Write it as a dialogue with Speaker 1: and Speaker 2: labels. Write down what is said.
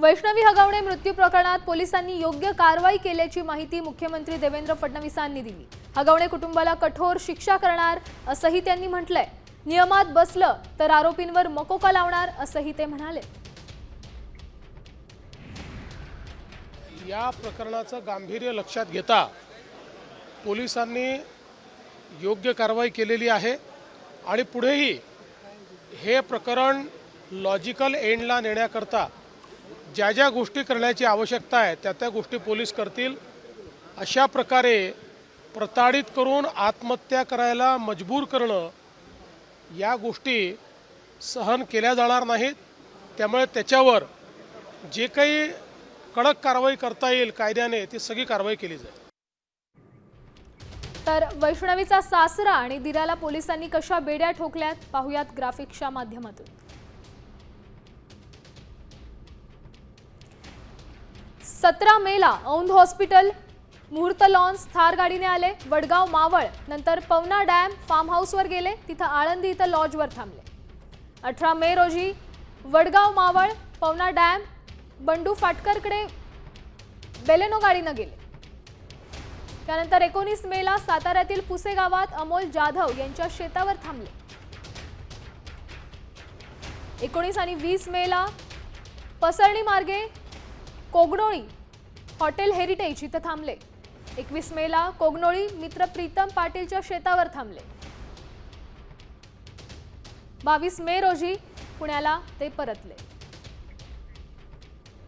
Speaker 1: वैष्णवी हगावणे मृत्यू प्रकरणात पोलिसांनी योग्य कारवाई केल्याची माहिती मुख्यमंत्री देवेंद्र फडणवीसांनी दिली. हगावणे कुटुंबाला कठोर शिक्षा करणार असंही त्यांनी म्हटलंय. नियमात बसलं तर आरोपींवर मकोका लावणार असंही ते म्हणाले.
Speaker 2: या प्रकरणाचं गांभीर्य लक्षात घेता पोलिसांनी योग्य कारवाई केलेली आहे आणि पुढेही हे प्रकरण लॉजिकल एंडला नेण्याकरता ज्या ज्या गोष्टी करण्याची आवश्यकता आहे त्या त्या गोष्टी पोलीस करतील. अशा प्रकारे प्रताडित करून आत्महत्या करायला मजबूर करणं या गोष्टी सहन केल्या जाणार नाहीत. त्यामुळे त्याच्यावर जे काही कडक कारवाई करता येईल कायद्याने ती सगळी कारवाई केली जाईल.
Speaker 1: तर वैष्णवीचा सासरा आणि दिराला पोलिसांनी कशा बेड्या ठोकल्यात पाहुयात ग्राफिक्सच्या माध्यमातून. सतरा मेला औंध हॉस्पिटल मुहूर्त लॉन्स थार गाडीने आले वडगाव मावळ नंतर पवना डॅम फार्म हाऊसवर गेले तिथं आळंदी इथं लॉजवर थांबले. अठरा मे रोजी वडगाव मावळ पवना डॅम बंडू फाटकरकडे बेलेनो गाडीनं गेले. त्यानंतर एकोणीस मेला साताऱ्यातील पुसे गावात अमोल जाधव यांच्या शेतावर थांबले. एकोणीस आणि वीस मेला पसरणी मार्गे कोगनोळी हॉटेल हेरिटेज इथं थांबले. एकवीस मेला कोगनोळी मित्र प्रीतम पाटीलच्या शेतावर थांबले. बावीस मे रोजी पुण्याला ते परतले.